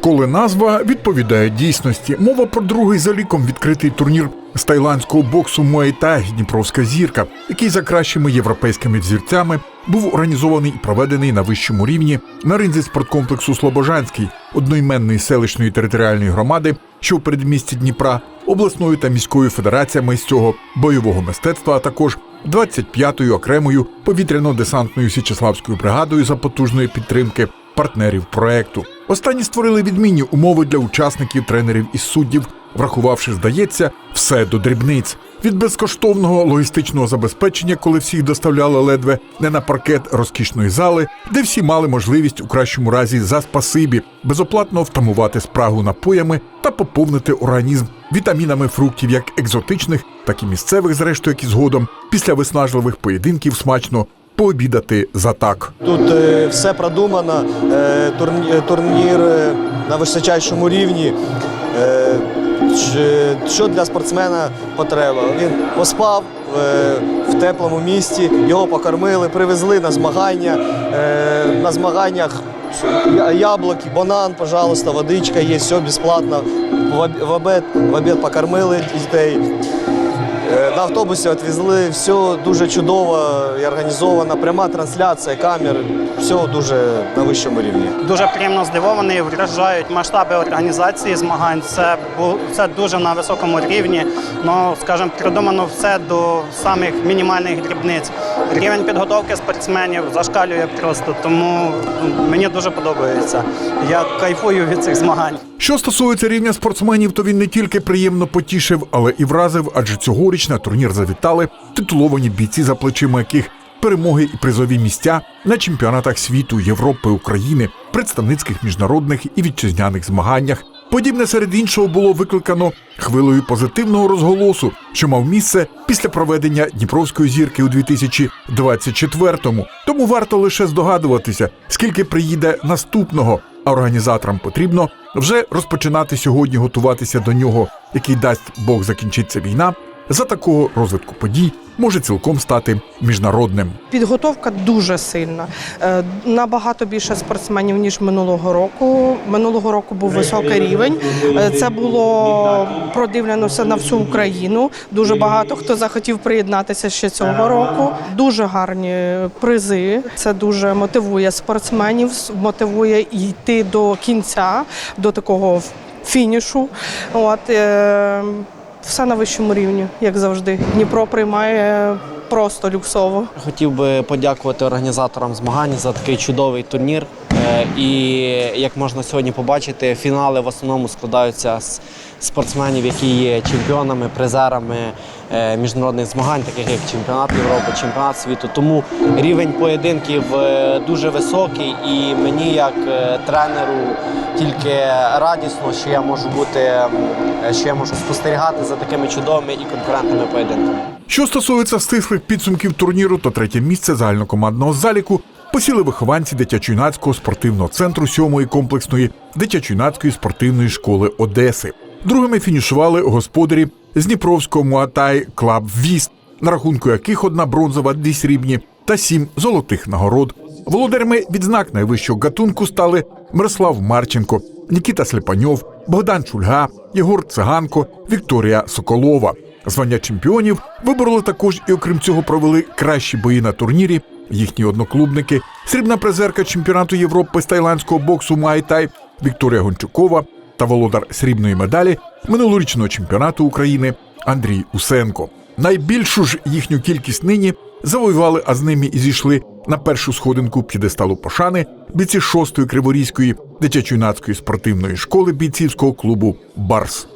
Коли назва відповідає дійсності, мова про другий за ліком відкритий турнір з тайландського боксу Муайтай Дніпровська зірка, який за кращими європейськими взірцями був організований і проведений на вищому рівні на ринзі спорткомплексу Слобожанський, одноіменної селищної територіальної громади, що в передмісті Дніпра, обласною та міською федераціями з цього бойового мистецтва, а також 25-ю окремою повітряно-десантною Січеславською бригадою за потужної підтримки партнерів проекту. Останні створили відмінні умови для учасників, тренерів і суддів, врахувавши, здається, все до дрібниць. Від безкоштовного логістичного забезпечення, коли всіх доставляли ледве не на паркет розкішної зали, де всі мали можливість у кращому разі за спасибі безоплатно втамувати спрагу напоями та поповнити організм вітамінами фруктів, як екзотичних, так і місцевих, зрештою, як і згодом, після виснажливих поєдинків смачно пообідати за так. Тут е, все продумано, е, турні- е, турнір е, на височайшому рівні. Е, ч- Що для спортсмена потреба? Він поспав е, в теплому місті, його покормили, привезли на змагання. Е, На змаганнях яблуки, банан, пожалуйста, водичка є, все безплатно. В об- В обід, в обід покормили дітей. Е, На автобусі відвезли, все дуже чудово і організовано. Пряма трансляція камер, все дуже на вищому рівні. Дуже приємно здивований, вражають масштаби організації змагань. Це це дуже на високому рівні. Ну, скажімо, придумано все до самих мінімальних дрібниць. Рівень підготовки спортсменів зашкалює просто, тому ну, мені дуже подобається. Я кайфую від цих змагань. Що стосується рівня спортсменів, то він не тільки приємно потішив, але і вразив, адже цьогоріч на турнір завітали титуловані бійці, за плечима яких перемоги і призові місця на чемпіонатах світу, Європи, України, представницьких міжнародних і вітчизняних змаганнях. Подібне серед іншого було викликано хвилею позитивного розголосу, що мав місце після проведення Дніпровської зірки у 2024-му. Тому варто лише здогадуватися, скільки приїде наступного, а організаторам потрібно вже розпочинати сьогодні готуватися до нього, який дасть Бог закінчиться війна. За такого розвитку подій може цілком стати міжнародним. Підготовка дуже сильна. Е, Набагато більше спортсменів ніж минулого року. Минулого року був високий рівень. Е, Це було продивлено на всю Україну. Дуже багато хто захотів приєднатися ще цього року. Дуже гарні призи. Це дуже мотивує спортсменів, мотивує йти до кінця, до такого фінішу. От е, все на вищому рівні, як завжди. Дніпро приймає просто люксово. Хотів би подякувати організаторам змагань за такий чудовий турнір. Е, І як можна сьогодні побачити, фінали в основному складаються з спортсменів, які є чемпіонами, призерами міжнародних змагань, таких як чемпіонат Європи, чемпіонат світу. Тому рівень поєдинків е, дуже високий, і мені, як е, тренеру, тільки радісно, що я можу бути, що я можу спостерігати за такими чудовими і конкурентними поєдинками. Що стосується стислих підсумків турніру, то третє місце загальнокомандного заліку посіли вихованці дитячо-юнацького спортивного центру сьомої комплексної дитячо-юнацької спортивної школи Одеси. Другими фінішували господарі з Дніпровського Муатай Клаб Віст, на рахунку яких одна бронзова, дві срібні та сім золотих нагород. Володарями відзнак найвищого гатунку стали Мирослав Марченко, Нікіта Слепаньов, Богдан Чульга, Єгор Циганко, Вікторія Соколова. Звання чемпіонів вибороли також і окрім цього провели кращі бої на турнірі. Їхні одноклубники, срібна призерка чемпіонату Європи з тайландського боксу Майтай Вікторія Гончукова та володар срібної медалі минулорічного чемпіонату України Андрій Усенко. Найбільшу ж їхню кількість нині завоювали, а з ними і зійшли на першу сходинку п'єдесталу пошани бійці шостої криворізької дитячо-юнацької спортивної школи бійцівського клубу Барс.